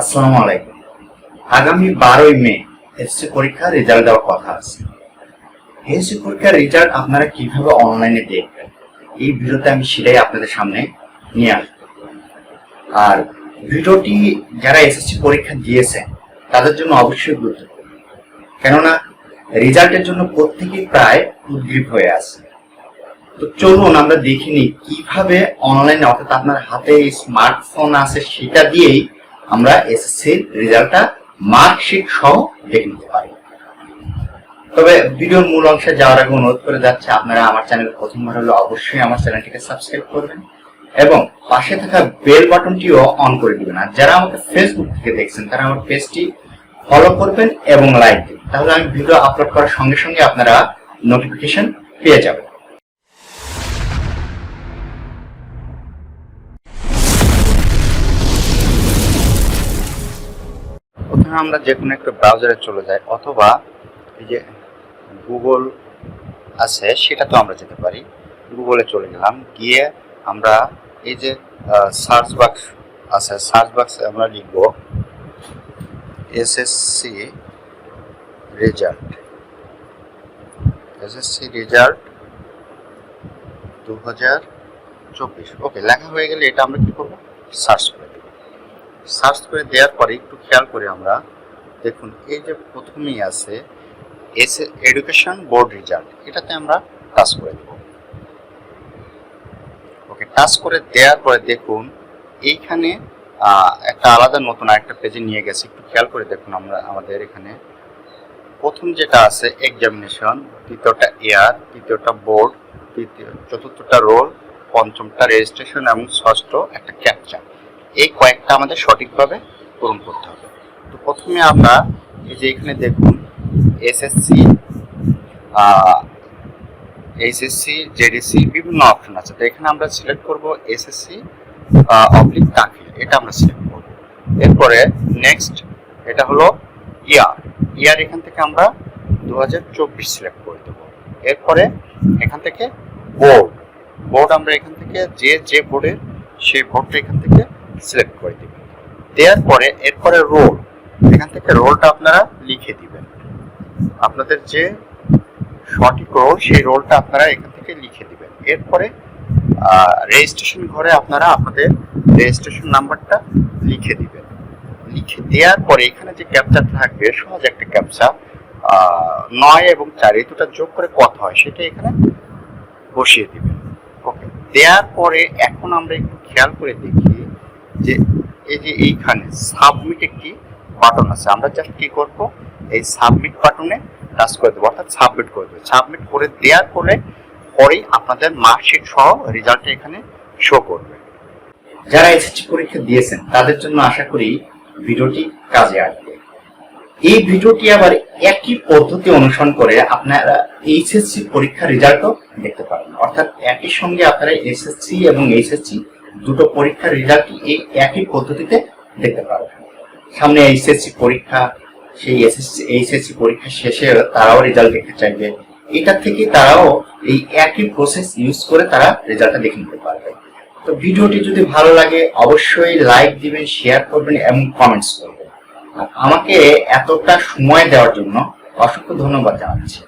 আসসালামু আলাইকুম। আগামী বারোই মে এসএসসি পরীক্ষার রেজাল্ট দেওয়ার কথা আছে। এসএসসি পরীক্ষার রেজাল্ট আপনারা কীভাবে অনলাইনে দেখবেন? এই ভিডিওতে আমি সেটাই আপনাদের সামনে নিয়ে আসব। আর ভিডিওটি যারা এসএসসি পরীক্ষা দিয়েছেন, তাদের জন্য অবশ্যই গুরুত্বপূর্ণ। কেননা রেজাল্টের জন্য প্রত্যেকেই প্রায় উদ্গ্রীব হয়ে আছে। তো চলুন আমরা দেখিনি কীভাবে অনলাইনে অর্থাৎ আপনার হাতে স্মার্টফোন আছে, সেটা দিয়েই আমরা এসএসসির রেজাল্টটা মার্কশিট সহ দেখে নিতে পারি। তবে ভিডিওর মূল অংশে যাওয়ার আগে অনুরোধ করে যাচ্ছে, আপনারা আমার চ্যানেল প্রথমবার হলে অবশ্যই আমার চ্যানেলটিকে সাবস্ক্রাইব করবেন এবং পাশে থাকা বেল বাটনটিও অন করে দিবেন। আর যারা আমাকে ফেসবুক থেকে দেখছেন, তারা আমার পেজটি ফলো করবেন এবং লাইক দিবেন। তাহলে আমি ভিডিও আপলোড করার সঙ্গে সঙ্গে আপনারা নোটিফিকেশন পেয়ে যাবেন। প্রথমে আমরা যে কোনো একটা ব্রাউজারে চলে যাই, অথবা এই যে গুগল আছে, সেটা তো আমরা যেতে পারি। গুগলে চলে গেলাম, গিয়ে আমরা এই যে সার্চ বাক্স আছে সার্চ বাক্সে আমরা লিখব এসএসসি রেজাল্ট এসএসসি রেজাল্ট দু হাজার চব্বিশ। ওকে লেখা হয়ে গেলে এটা আমরা কী করব? সার্চ করে দেবো সার্চ করে দেওয়ার পরে একটু খেয়াল করে আমরা। দেখুন, এই যে প্রথমেই আছে, এস এডুকেশন বোর্ড রেজাল্ট, এটাতে আমরা টাচ করে দেব। ওকে, টাচ করে দেওয়ার পরে দেখুন, এইখানে একটা আলাদা নতুন আরেকটা পেজে নিয়ে গেছে। একটু খেয়াল করে দেখুন আমরা, আমাদের এখানে। প্রথম যেটা আছে এক্সামিনেশন দ্বিতীয়টা এয়ার তৃতীয়টা বোর্ড তৃতীয়, চতুর্থটা রোল পঞ্চমটা রেজিস্ট্রেশন এবং ষষ্ঠ একটা ক্যাপচা এই কয়েকটা আমাদের সঠিকভাবে পূরণ করতে হবে। তো প্রথমে আমরা এই যে এখানে দেখুন এসএসসি এইচএসসি জেডিসি বিভিন্ন অপশন আছে। তো এখানে আমরা সিলেক্ট করব এসএসসি অবলিক দাখিল। এটা আমরা সিলেক্ট করব। এরপরে নেক্সট এটা হলো ইয়ার ইয়ার এখান থেকে আমরা দু হাজার চব্বিশ সিলেক্ট করে দেবো। এরপরে এখান থেকে বোর্ড বোর্ড আমরা এখান থেকে যে যে বোর্ডের সেই বোর্ডটা এখান থেকে সিলেক্ট করে দিবেন। দেওয়ার পরে এরপরে রোল এখান থেকে রোলটা আপনারা লিখে দিবেন। আপনাদের যে সঠিক রোল সেই রোলটা আপনারা এখান থেকে লিখে দিবেন। এরপরে রেজিস্ট্রেশন ঘরে আপনারা আপনাদের রেজিস্ট্রেশন নাম্বারটা লিখে দিবেন। লিখে দেওয়ার পরে এখানে যে ক্যাপচা থাকবে, সহজ একটা ক্যাপচা নয় এবং চার, এই দুটা যোগ করে কত হয় সেটা এখানে বসিয়ে দিবেন। ওকে দেওয়ার পরে এখন আমরা একটু খেয়াল করে দেখি যে এই যে এইখানে সাবমিট একটি বাটন আছে, আমরা জাস্ট কি করব? এই সাবমিট বাটনে টাচ করে দেবো, অর্থাৎ সাবমিট করে দেবো। সাবমিট করে দেওয়ার পরে পরেই আপনাদের মার্কশিট সহ রেজাল্টটা এখানে শো করবে। যারা এসএসসি পরীক্ষা দিয়েছেন, তাদের জন্য আশা করি ভিডিওটি কাজে আসবে। এই ভিডিওটি আবার একই পদ্ধতি অনুসরণ করে আপনারা এইচএসসি পরীক্ষার রেজাল্টও দেখতে পারেন অর্থাৎ একই সঙ্গে আপনারা এসএসসি এবং এইচএসসি দুটো পরীক্ষার রেজাল্ট এই একই পদ্ধতিতে দেখতে পারবেন সামনে এইচএসসি পরীক্ষা, সেই এসএসসি, এইচএসসি পরীক্ষা শেষে তারাও রেজাল্ট দেখতে চাইবে। এটা থেকে তারাও এই একই প্রসেস ইউজ করে তারা রেজাল্টটা দেখে নিতে পারবে। তো ভিডিওটি যদি ভালো লাগে, অবশ্যই লাইক দিবেন শেয়ার করবেন এবং কমেন্টস করবেন। আমাকে এতটা সময় দেওয়ার জন্য অসংখ্য ধন্যবাদ জানাচ্ছি।